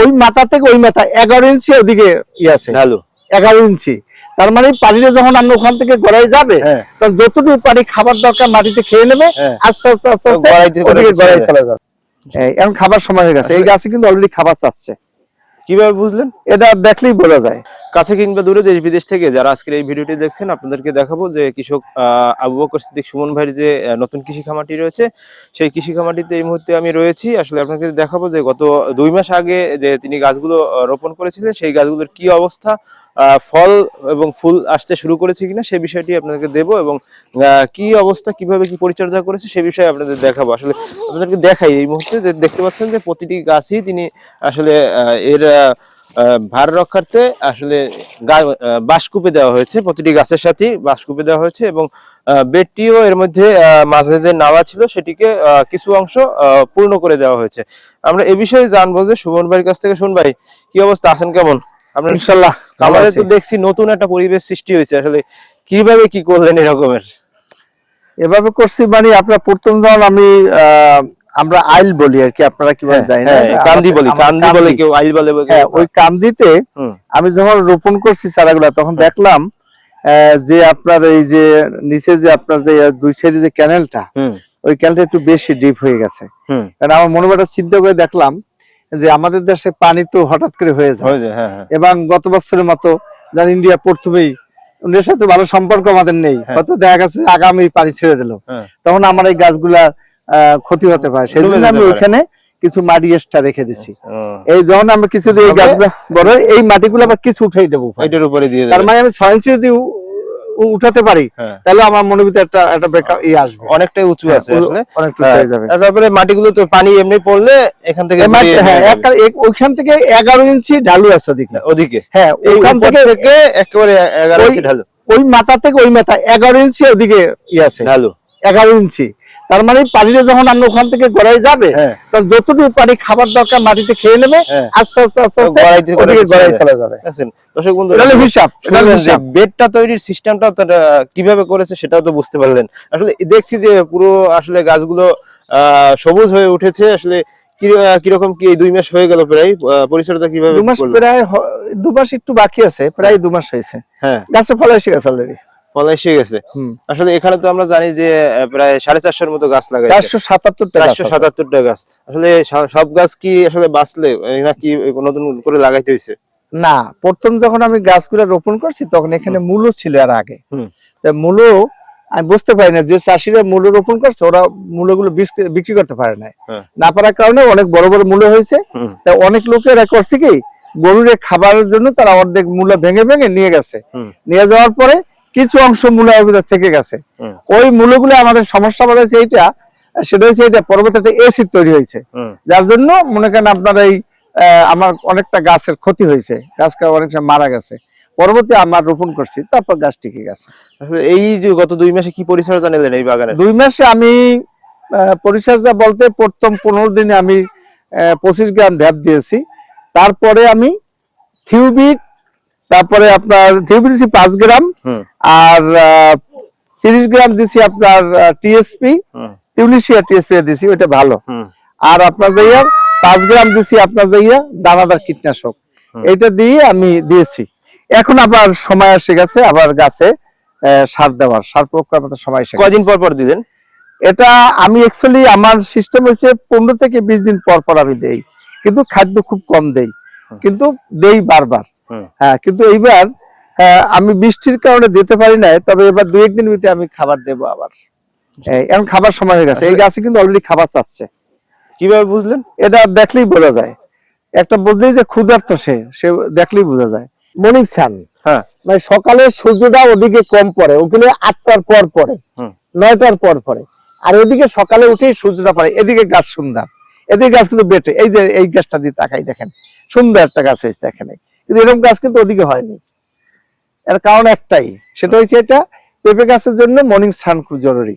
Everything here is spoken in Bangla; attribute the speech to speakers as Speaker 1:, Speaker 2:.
Speaker 1: ওই মাথা থেকে ওই মাথা এগারো ইঞ্চি ওদিকে ইয়ে আছে। এগারো ইঞ্চি। তার মানে পানিটা যখন আমরা ওখান থেকে গড়াই যাবে
Speaker 2: হ্যাঁ।
Speaker 1: তখন যতটুকু পানি খাবার দরকার মাটিতে খেয়ে নেবে
Speaker 2: হ্যাঁ।
Speaker 1: আস্তে আস্তে আস্তে আস্তে ওদিকে গড়াই
Speaker 2: চলে
Speaker 1: যাবে। এখন খাবার সময় হয়ে গেছে। এই গাছে কিন্তু অলরেডি খাবার চাচ্ছে।
Speaker 2: কীভাবে বুঝলেন?
Speaker 1: এটা দেখলেই বোঝা যায়।
Speaker 2: কাছে কিংবা দূরে দেশ বিদেশ থেকে যারা আজকের এই ভিডিওটি দেখছেন, আপনাদেরকে দেখাবো যে কৃষক আবু বকর সিদ্দিক সুমন ভাইয়ের যে নতুন কৃষি খামারটি রয়েছে, সেই কৃষি খামারটিতে এই মুহূর্তে আমি রয়েছি। আসলে আপনাকে দেখাবো যে গত দুই মাস আগে যে তিনি গাছগুলো রোপণ করেছিলেন, সেই গাছগুলোর কি অবস্থা ফল এবং ফুল আসতে শুরু করেছে কিনা সেই বিষয়টি আপনাদেরকে দেবো এবং কি অবস্থা, কীভাবে কি পরিচর্যা করেছে, সে বিষয়ে আপনাদের দেখাবো। আসলে আপনাদেরকে দেখাই এই মুহূর্তে যে দেখতে পাচ্ছেন যে প্রতিটি গাছই তিনি আসলে এর ভার রক্ষার্থে আসলে বাঁশকুপে দেওয়া হয়েছে প্রতিটি গাছের সাথে বাঁশকুপে দেওয়া হয়েছে এবং বেডটিও এর মধ্যে মাঝে যে নালা ছিল সেটিকে কিছু অংশ পূর্ণ করে দেওয়া হয়েছে। আমরা এ বিষয়ে জানব যে সুমন ভাইয়ের কাছ থেকে শুন ভাই কি অবস্থা? আছেন কেমন? আপনার
Speaker 1: ইনশাল্লাহ আছি।
Speaker 2: তো দেখছি নতুন একটা পরিবেশ সৃষ্টি হয়েছে। আসলে কীভাবে কি করলেন এরকমের?
Speaker 1: এভাবে করছি মানে আপনার প্রথম যখন আমি আহ, আমরা আইল বলি আর কি আপনারা কি জানি না
Speaker 2: হ্যাঁ, কান্দি বলি কান্দি বলে কেউ আইল বলে
Speaker 1: হ্যাঁ ওই কান্দিতে আমি যখন রোপণ করছি চারাগুলা তখন দেখলাম যে আপনার এই যে নিচে যে আপনার যে দুই সাইডে যে ক্যানেলটা ওই ক্যানেলটা একটু বেশি ডিপ হয়ে গেছে। কারণ আমার মনে মনে চিন্তা করে দেখলাম যে আমাদের দেশে পানি তো হঠাৎ করে হয়ে যায়।
Speaker 2: হয়ে হ্যাঁ, হ্যাঁ।
Speaker 1: এবং গত বছরের মতো যেন ইন্ডিয়া প্রথমেই ওদের সাথে ভালো সম্পর্ক আমাদের নেই।
Speaker 2: হ্যাঁ।
Speaker 1: হয়তো দেখা গেছে আগামী পানি ছেড়ে দিল।
Speaker 2: হ্যাঁ।
Speaker 1: তখন আমার এই গাছগুলা ক্ষতি হতে পারে। সেই জন্য আমি ওইখানে কিছু মাটি এক্সট্রা রেখে দিছি। এই যখন আমরা কিছু দিয়ে গাছগুলা বড় এই মাটিগুলো আবার কিছু উঠাই দেবো
Speaker 2: এটার উপরে দিয়ে
Speaker 1: তার মানে আমি ছয় ইঞ্চি যদি উঠাতে পারি
Speaker 2: হ্যাঁ।
Speaker 1: তাহলে আমার মনের ভিতরে একটা একটা ই আসবে।
Speaker 2: অনেকটাই উঁচু আছে
Speaker 1: হ্যাঁ,
Speaker 2: আসলে।
Speaker 1: অনেকটা
Speaker 2: হ্যাঁ,
Speaker 1: যাবে।
Speaker 2: তারপরে মাটিগুলো তো পানি এমনি পড়লে এখান থেকে
Speaker 1: হ্যাঁ ওইখান থেকে এগারো ইঞ্চি ঢালু আছে ওদিকে।
Speaker 2: ওদিকে।
Speaker 1: হ্যাঁ ওইখান থেকে
Speaker 2: থেকে একেবারে এগারো
Speaker 1: ওই-
Speaker 2: ইঞ্চি ঢালু।
Speaker 1: ওই মাথা থেকে ওই মাথা এগারো ইঞ্চি ওদিকে ই আছে।
Speaker 2: ঢালু।
Speaker 1: এগারো ইঞ্চি। তার মানে পানিটা যখন আমরা ওখান থেকে গড়াই যাবে
Speaker 2: হ্যাঁ।
Speaker 1: তখন যতটুকু পানি খাবার দরকার মাটিতে খেয়ে নেবে
Speaker 2: হ্যাঁ।
Speaker 1: আস্তে আস্তে আস্তে আস্তে ওদিকে গড়াই
Speaker 2: চলে
Speaker 1: যাবে।
Speaker 2: দর্শক বন্ধু
Speaker 1: এটা হিসাব
Speaker 2: শুনলেন যে বেডটা তৈরির সিস্টেমটা কীভাবে করেছে সেটাও তো বুঝতে পারলেন। আসলে দেখছি যে পুরো আসলে গাছগুলো আহ, সবুজ হয়ে উঠেছে। আসলে কি- কীরকম কি দুই মাস হয়ে গেল প্রায় পরিচর্যা কীভাবে
Speaker 1: দু মাস প্রায় দু মাস একটু বাকি আছে প্রায় দু মাস হয়েছে।
Speaker 2: হ্যাঁ।
Speaker 1: গাছের ফল এসে গেছে অলরেডি
Speaker 2: এসে গেছে। আসলে এখানে তো আমরা জানি যে প্রায় সাড়ে চারশোর মতো গাছ লাগাইছে।
Speaker 1: চারশো
Speaker 2: চারশো সাতাত্তরটা গাছ। আসলে সব গাছ কি আসলে বাঁচলে নাকি নতুন করে লাগাইতে হয়েছে
Speaker 1: না প্রথম যখন আমি গাছগুলো রোপণ করছি তখন এখানে মূলো ছিল আর আগে। মূলো আমি বুঝতে পারি না যে চাষিরা মূল্য রোপণ করছে ওরা বিক্রি- বিক্রি করতে পারে না
Speaker 2: হ্যাঁ।
Speaker 1: না পারার কারণে অনেক বড় বড় মূল্য হয়েছে। তা অনেক লোকেরা করছে কি গরুর খাবারের জন্য তারা অর্ধেক মূল্য ভেঙে ভেঙে নিয়ে গেছে। নিয়ে যাওয়ার পরে কিছু অংশ মূল্য ভিতর থেকে গেছে। ওই মূল্যগুলো আমাদের সমস্যা বাড়াচ্ছে এইটা সেটা হচ্ছে এটা পরবর্তী একটা এসিড তৈরি হয়েছে। যার জন্য মনে করেন আপনার এই আমার অনেকটা গাছের ক্ষতি হয়েছে। গাছটা অনেকটা মারা গেছে। পরবর্তী আমার রোপণ করছি তারপর গাছ টিকে গেছে।
Speaker 2: এই যে গত দুই মাসে কি পরিচর্যা নিলেন এই বাগানে?
Speaker 1: দুই মাসে আমি পরিচর্যা বলতে প্রথম পনেরো দিনে আমি পঁচিশ গ্রাম ঢ্যাপ দিয়েছি। তারপরে আমি থিউবিট তারপরে আপনার দিয়েছি পাঁচ গ্রাম আর তিরিশ গ্রাম দিছি আপনার টিএসপি টিউলিশিয়া টিএসপি দিছি ওইটা ভালো। আর আপনার যাইয়া পাঁচ গ্রাম দিছি আপনার যাইয়া দানাদার কীটনাশক। এটা দিয়ে আমি দিয়েছি। এখন আবার সময় এসে গেছে আবার গাছে সার দেওয়ার। সার প্রয়োগ করার সময় এসে গেছে।
Speaker 2: কয়দিন পর পর দিলেন
Speaker 1: এটা আমি অ্যাকচুয়ালি আমার সিস্টেম হচ্ছে পনেরো থেকে বিশ দিন পর পর আমি দেই। কিন্তু খাদ্য খুব কম দেই। কিন্তু দেই বারবার। হ্যাঁ কিন্তু এইবার আমি বৃষ্টির কারণে দিতে পারি নাই তবে এবার দু একদিন ভিতরে আমি খাবার দেবো আবার। এখন খাবার সময় হয়ে গেছে। এই গাছে কিন্তু অলরেডি খাবার চাচ্ছে।
Speaker 2: কীভাবে বুঝলেন?
Speaker 1: এটা দেখলেই বোঝা যায়। একটা বুঝলেই যে ক্ষুধার্ত সে সে দেখলেই বোঝা যায়। মর্নিং সান
Speaker 2: হ্যাঁ।
Speaker 1: মানে সকালে সূর্যটা ওদিকে কম পড়ে ওখানে আটটার পর পড়ে নয়টার পর পড়ে। আর ওদিকে সকালে উঠেই সূর্যটা পড়ে। এদিকে গাছ সুন্দর। এদিকে গাছ কিন্তু বেটে। এই যে এই গাছটা দিয়ে তাকাই দেখেন। সুন্দর একটা গাছ হয়েছে দেখেন এই। কিন্তু এরকম গাছ কিন্তু ওদিকে হয়নি। এর কারণ একটাই, সেটা হচ্ছে এটা পেঁপে গাছের জন্য মর্নিং সান খুব জরুরি।